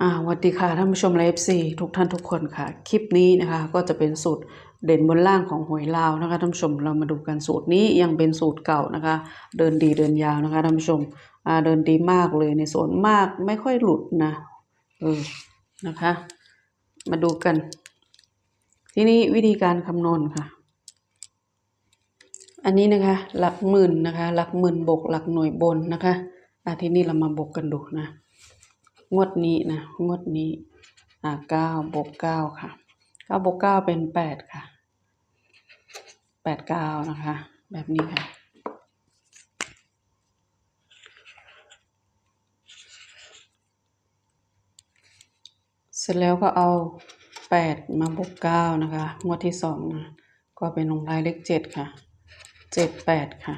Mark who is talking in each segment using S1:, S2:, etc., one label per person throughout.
S1: อ่าสวัสดีค่ะท่านผู้ชมไลฟ์ซีทุกท่านทุกคนค่ะ คลิปนี้นะคะก็จะเป็นสูตรเด่นบนล่างของหวยลาวนะคะท่านผู้ชมเรามาดูกันสูตรนี้ยังเป็นสูตรเก่านะคะ เดินดีเดินยาวนะคะท่านผู้ชมอ่าเดินดีมากเลยในส่วนมากไม่ค่อยหลุดนะเออนะคะ มาดูกัน ทีนี้วิธีการคำนวณค่ะ อันนี้นะคะ หลักหมื่นนะคะ หลักหมื่นบวกหลักหน่วยบนนะคะอะทีนี้เรามาบวกกันดูนะ งวดนี้นะงวดนี้ อ่าเก้าบวกเก้าค่ะเก้าบวกเก้าเป็นแปดค่ะแปดเก้านะคะ แบบนี้ค่ะ เสร็จแล้วก็เอาแปดมาบวกเก้านะคะ งวดที่สองนะก็เป็นลงท้ายเลขเจ็ดค่ะเจ็ดแปดค่ะ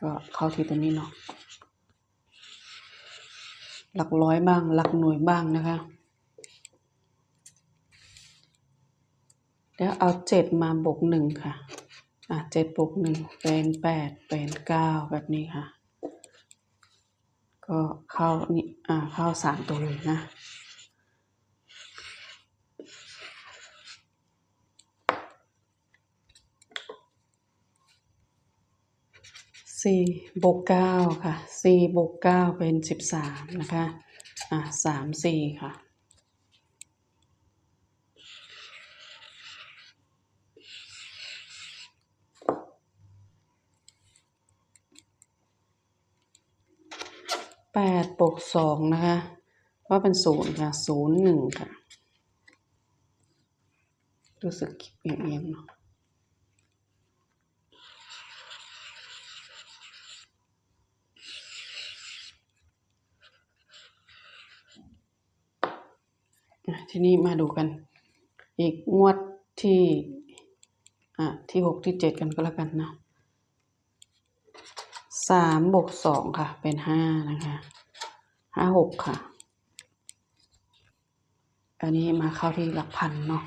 S1: ก็เข้าที่ตัวนี้เนาะ หลักร้อยบ้าง หลักหน่วยบ้างนะคะ แล้วเอาเจ็ดมาบวกหนึ่งค่ะ อะเจ็ดบวกหนึ่งเป็นแปดเป็นเก้าแบบนี้ค่ะ ก็เข้านี่อ่าเข้าสามตัวเลยนะ สี่บวกเก้าค่ะสี่บวกเก้าเป็นสิบสามนะคะ อะสามสี่ค่ะแปดบวกสองนะคะว่าเป็นศูนย์ค่ะศูนย์หนึ่งค่ะ รู้สึกเอียงๆเนาะ ทีนี้มาดูกัน อีกงวดที่อะที่หกที่เจ็ดกันก็แล้วกันนะสามบวกสองค่ะ เป็นห้านะคะห้าหกค่ะ อันนี้มาเข้าที่หลักพันเนาะ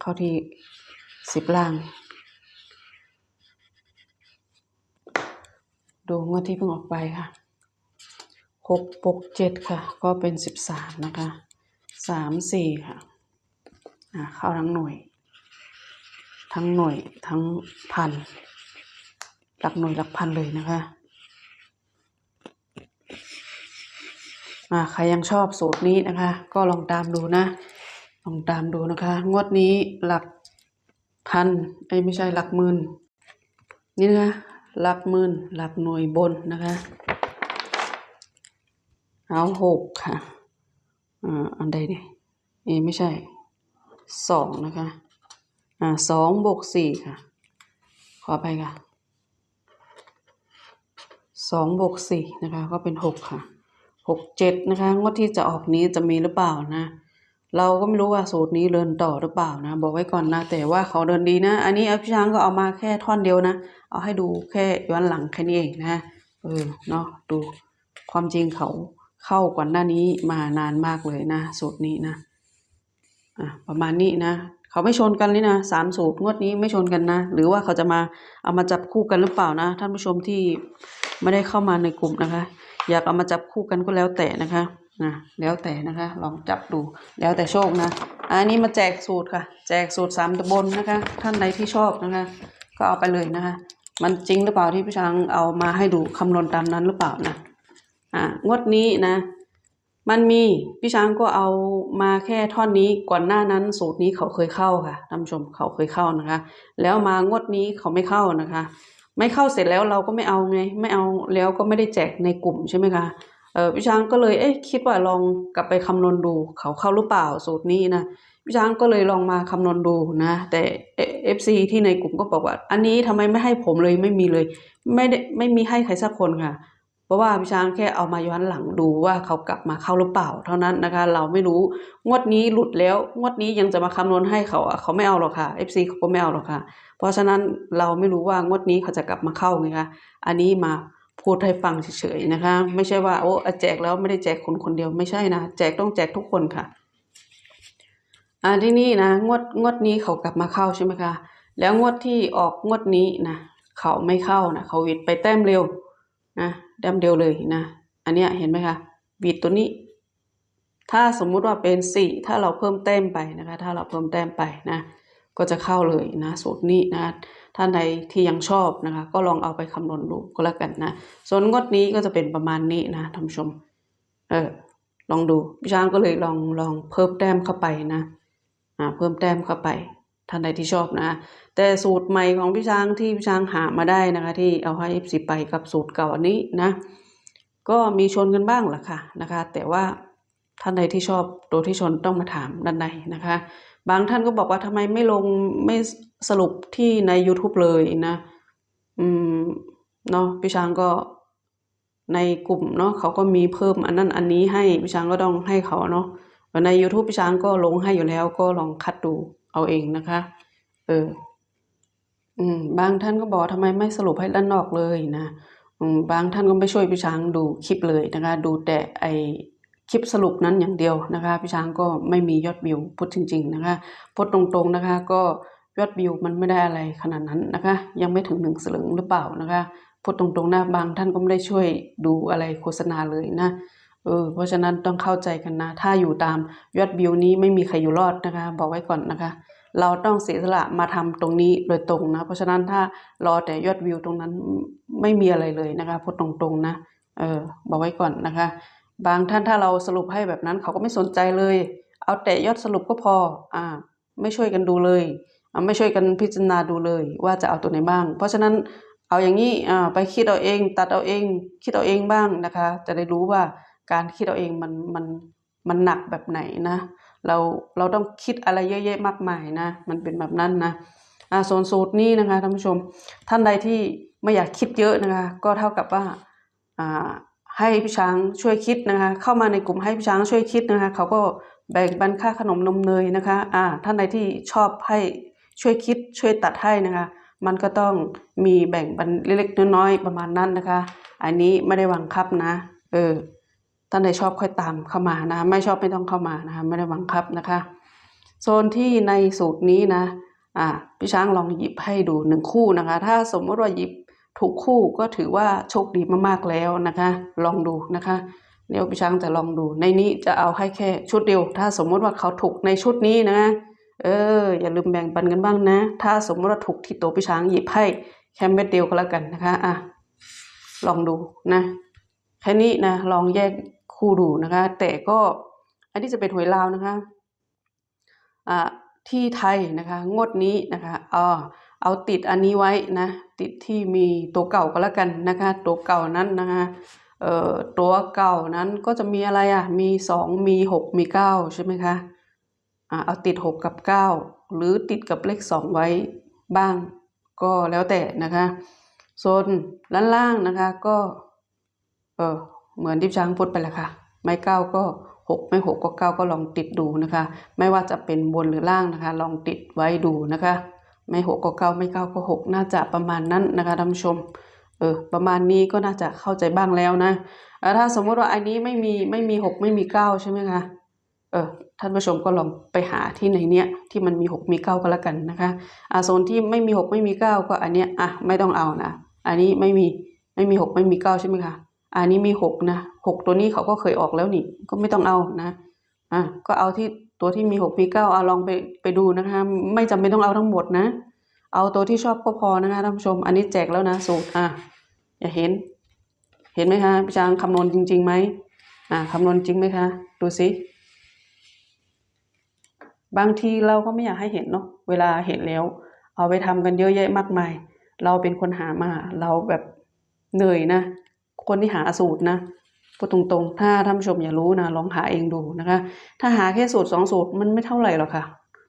S1: เข้าที่สิบล่าง ดูงวดที่เพิ่งออกไปค่ะหกบวกเจ็ดค่ะ ก็เป็นสิบสามนะคะ สามสี่ค่ะอ่าเข้าทั้งหน่วย ทั้งหน่วยทั้งพัน หลักหน่วยหลักพันเลยนะคะอ่าใครยังชอบสูตรนี้นะคะ ก็ลองตามดูนะ ลองตามดูนะคะ งวดนี้หลักพันไอ้ไม่ใช่หลักหมื่นนี่นะคะ หลักหมื่นหลักหน่วยบนนะคะ เอาหกค่ะ อ่าอันใดเนี่ยเอไม่ใช่สองนะคะอ่าสองบวกสี่ค่ะ ขอไปค่ะสองบวกสี่นะคะ ก็เป็นหกค่ะหกเจ็ดนะคะ งวดที่จะออกนี้จะมีหรือเปล่านะ เราก็ไม่รู้ว่าสูตรนี้เดินต่อหรือเปล่านะ บอกไว้ก่อนนะ แต่ว่าเขาเดินดีนะ อันนี้อาพี่ช้างก็เอามาแค่ท่อนเดียวนะ เอาให้ดูแค่ย้อนหลังแค่นี้เองนะ เออ เนาะดูความจริงเขา เข้าก่อนหน้านี้มานานมากเลยนะ สูตรนี้นะอะประมาณนี้นะเขาไม่ชนกันเลยนะสามสูตรงวดนี้ไม่ชนกันนะ หรือว่าเขาจะมาเอามาจับคู่กันหรือเปล่านะ ท่านผู้ชมที่ไม่ได้เข้ามาในกลุ่มนะคะ อยากเอามาจับคู่กันก็แล้วแต่นะคะนะแล้วแต่นะคะ ลองจับดูแล้วแต่โชคนะ อันนี้มาแจกสูตรค่ะ แจกสูตรสามตะบนนะคะ ท่านใดที่ชอบนะคะ ก็เอาไปเลยนะคะ มันจริงหรือเปล่าที่พี่ช้างเอามาให้ดูคำนวณตามนั้นหรือเปล่านะ อ่างวดนี้นะ มันมีพี่ช้างก็เอามาแค่ท่อนนี้ก่อนหน้านั้นสูตรนี้เขาเคยเข้าค่ะท่านผู้ชมเขาเคยเข้านะคะ แล้วมางวดนี้เขาไม่เข้านะคะ ไม่เข้าเสร็จแล้วเราก็ไม่เอาไง ไม่เอาแล้วก็ไม่ได้แจกในกลุ่มใช่ไหมคะเออพี่ช้างก็เลยเอ๊ะคิดว่าลองกลับไปคำนวณดูเขาเข้าหรือเปล่าสูตรนี้นะพี่ช้างก็เลยลองมาคำนวณดูนะ แต่เอฟซีที่ในกลุ่มก็บอกว่า อันนี้ทำไมไม่ให้ผมเลยไม่มีเลย ไม่ได้ไม่มีให้ใครสักคนค่ะ ราะว่าพี่ช้างแค่เอามาย้อนหลังดูว่าเขากลับมาเข้าหรือเปล่า เท่านั้นนะคะ เราไม่รู้งวดนี้หลุดแล้วงวดนี้ยังจะมาคำนวณให้เขาอะเขาไม่เอาหรอกค่ะ FC เขาก็ไม่เอาหรอกค่ะ เพราะฉะนั้นเราไม่รู้ว่างวดนี้เขาจะกลับมาเข้าไงคะอันนี้มาพูดให้ฟังเฉยๆนะคะ ไม่ใช่ว่าโอ้แจกแล้วไม่ได้แจกคนคนเดียวไม่ใช่นะแจกต้องแจกทุกคนค่ะอ่าที่นี่นะงวดงวดนี้เขากลับมาเข้าใช่ไหมคะแล้วงวดที่ออกงวดนี้นะเขาไม่เข้านะเขาวิดไปแต้มเร็ว นะแต้มเดียวเลยนะ อันเนี้ยเห็นไหมคะบีดตัวนี้ ถ้าสมมุติว่าเป็นสี่ถ้าเราเพิ่มแต้มไปนะคะ ถ้าเราเพิ่มแต้มไปนะ ก็จะเข้าเลยนะสูตรนี้นะท่านใดที่ยังชอบนะคะ ก็ลองเอาไปคำนวณดูก็แล้วกันนะ ส่วนงดนี้ก็จะเป็นประมาณนี้นะท่านผู้ชม เออลองดูพี่ช้างก็เลยลองลองเพิ่มแต้มเข้าไปนะอ่าเพิ่มแต้มเข้าไป ท่านใดที่ชอบนะ แต่สูตรใหม่ของพี่ช้างที่พี่ช้างหามาได้นะคะ ที่เอาให้ F10 ไปกับสูตรเก่าอันนี้นะ ก็มีชนกันบ้างแหละค่ะนะคะ แต่ว่าท่านใดที่ชอบตัวที่ชนต้องมาถามด้านในนะคะ บางท่านก็บอกว่าทำไมไม่ลงไม่สรุปที่ใน YouTube เลยนะ อืมเนาะพี่ช้างก็ในกลุ่มเนาะเขาก็มีเพิ่มอันนั้นอันนี้ให้พี่ช้างก็ต้องให้เขาเนาะใน YouTube พี่ช้างก็ลงให้อยู่แล้วก็ลองคัดดู เอาเองนะคะ เออ อืม บางท่านก็บอกทำไมไม่สรุปให้ด้านนอกเลยนะบางท่านก็ไม่ช่วยพี่ช้างดูคลิปเลยนะคะ ดูแต่ไอคลิปสรุปนั้นอย่างเดียวนะคะพี่ช้างก็ไม่มียอดวิวพูดจริง ๆ นะคะพูดตรงๆนะคะ ก็ยอดวิวมันไม่ได้อะไรขนาดนั้นนะคะ ยังไม่ถึงหนึ่งสลึงหรือเปล่านะคะพูดตรงๆนะบางท่านก็ไม่ได้ช่วยดูอะไรโฆษณาเลยนะ เออเพราะฉะนั้นต้องเข้าใจกันนะ ถ้าอยู่ตามยอดวิวนี้ไม่มีใครอยู่รอดนะคะ บอกไว้ก่อนนะคะ เราต้องเสียสละมาทำตรงนี้โดยตรงนะ เพราะฉะนั้นถ้ารอแต่ยอดวิวตรงนั้นไม่มีอะไรเลยนะคะพูดตรงๆนะเออบอกไว้ก่อนนะคะ บางท่านถ้าเราสรุปให้แบบนั้นเขาก็ไม่สนใจเลย เอาแต่ยอดสรุปก็พออ่าไม่ช่วยกันดูเลยไม่ช่วยกันพิจารณาดูเลยว่าจะเอาตัวไหนบ้าง เพราะฉะนั้นเอาอย่างนี้อ่าไปคิดเอาเอง ตัดเอาเอง คิดเอาเองบ้างนะคะ จะได้รู้ว่า การคิดเอาเองมันมันมันหนักแบบไหนนะ เราเราต้องคิดอะไรเยอะแยะมากมายนะ มันเป็นแบบนั้นนะอ่าส่วนสูตรนี้นะคะท่านผู้ชม ท่านใดที่ไม่อยากคิดเยอะนะคะ ก็เท่ากับว่าอ่าให้พี่ช้างช่วยคิดนะคะ เข้ามาในกลุ่มให้พี่ช้างช่วยคิดนะคะ เขาก็แบ่งปันค่าขนมนมเนยนะคะ อ่า ท่านใดที่ชอบให้ช่วยคิดช่วยตัดให้นะคะ มันก็ต้องมีแบ่งปันเล็กๆน้อยๆประมาณนั้นนะคะ อันนี้ไม่ได้บังคับนะ เออ ท่านใดชอบค่อยตามเข้ามานะไม่ชอบไม่ต้องเข้ามานะคะไม่ได้บังคับนะคะ โซนที่ในสูตรนี้นะอ่าพี่ช้างลองหยิบให้ดูหนึ่งคู่นะคะ ถ้าสมมติว่าหยิบถูกคู่ก็ถือว่าโชคดีมากๆแล้วนะคะ ลองดูนะคะเดี๋ยวพี่ช้างจะลองดู ในนี้จะเอาให้แค่ชุดเดียว ถ้าสมมติว่าเขาถูกในชุดนี้นะเออ อย่าลืมแบ่งปันกันบ้างนะ ถ้าสมมติว่าถูกที่โตพี่ช้างหยิบให้แค่เม็ดเดียวก็แล้วกันนะคะอะลองดูนะแค่นี้นะลองแยก คู่ดูนะคะ แต่ก็อันนี้จะเป็นหวยลาวนะคะอ่าที่ไทยนะคะงวดนี้นะคะอ๋อเอาติดอันนี้ไว้นะ ติดที่มีตัวเก่าก็แล้วกันนะคะ ตัวเก่านั้นนะคะเอ่อตัวเก่านั้นก็จะมีอะไรอะมีสองมีหกมีเก้าใช่ไหมคะอ่าเอาติดหกกับเก้าหรือติดกับเลขสองไว้บ้างก็แล้วแต่นะคะส่วนด้านล่างนะคะก็เออ เหมือนที่ช้างพูดไปแหละค่ะ ไม่เก้าก็หกไม่หกก็เก้าก็ลองติดดูนะคะ ไม่ว่าจะเป็นบนหรือล่างนะคะ ลองติดไว้ดูนะคะ ไม่หกก็เก้าไม่เก้าก็หกน่าจะประมาณนั้นนะคะท่านผู้ชมเออประมาณนี้ก็น่าจะเข้าใจบ้างแล้วนะถ้าสมมติว่าอันนี้ไม่มีไม่มีหกไม่มีเก้าใช่ไหมคะเออท่านผู้ชมก็ลองไปหาที่ไหนเนี้ยที่มันมีหกมีเก้าก็แล้วกันนะคะอ่าโซนที่ไม่มีหกไม่มีเก้าก็อันเนี้ยอะไม่ต้องเอานะ อันนี้ไม่มีไม่มีหกไม่มีเก้าใช่ไหมคะ อันนี้มีหกนะหกตัวนี้เขาก็เคยออกแล้วนี่ ก็ไม่ต้องเอานะ อะก็เอาที่ตัวที่มีหกมีเก้าเอาลองไปไปดูนะคะ ไม่จำเป็นต้องเอาทั้งหมดนะ เอาตัวที่ชอบก็พอนะคะท่านผู้ชม อันนี้แจกแล้วนะสูตรอะอย่าเห็น เห็นไหมคะพี่ช้างคำนวณจริงๆไหมอ่าคำนวณจริงไหมคะดูสิบางทีเราก็ไม่อยากให้เห็นเนาะเวลาเห็นแล้ว เอาไปทำกันเยอะแยะมากมาย เราเป็นคนหามาเราแบบเหนื่อยนะ คนที่หาสูตรนะพูดตรงๆ ถ้าท่านผู้ชมอยากรู้นะลองหาเองดูนะคะ ถ้าหาแค่สูตรสองสูตรมันไม่เท่าไหร่หรอกค่ะ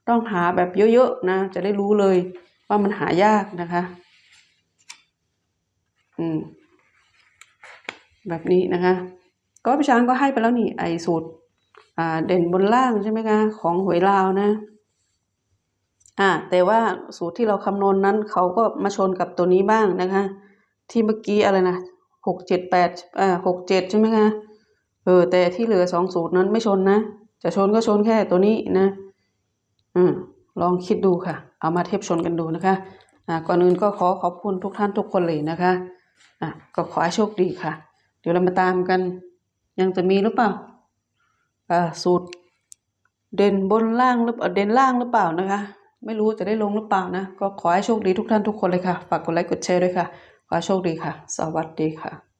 S1: ต้องหาแบบเยอะๆนะ จะได้รู้เลยว่ามันหายากนะคะ อืม แบบนี้นะคะ ก็พี่ช้างก็ให้ไปแล้วนี่ไอสูตร อ่า เด่นบนล่างใช่ไหมคะของหวยลาวนะอ่าแต่ว่าสูตรที่เราคำนวณนนั้นเขาก็มาชนกับตัวนี้บ้างนะคะ ที่เมื่อกี้อะไรนะ หกเจ็ดแปดอ่าหกเจ็ดใช่ไหมคะเออ แต่ที่เหลือสองสูตรนั้นไม่ชนนะ จะชนก็ชนแค่ตัวนี้นะ อืมลองคิดดูค่ะ เอามาเทียบชนกันดูนะคะอ่าก่อนอื่นก็ขอขอบคุณทุกท่านทุกคนเลยนะคะอะก็ขอให้โชคดีค่ะ เดี๋ยวเรามาตามกัน ยังจะมีหรือเปล่าอ่าสูตร เด่นบนล่างหรือเด่นล่างหรือเปล่านะคะ ไม่รู้จะได้ลงหรือเปล่านะ ก็ขอให้โชคดีทุกท่านทุกคนเลยค่ะ ฝากกดไลค์กดแชร์ด้วยค่ะ ขอโชคดีค่ะ สวัสดีค่ะ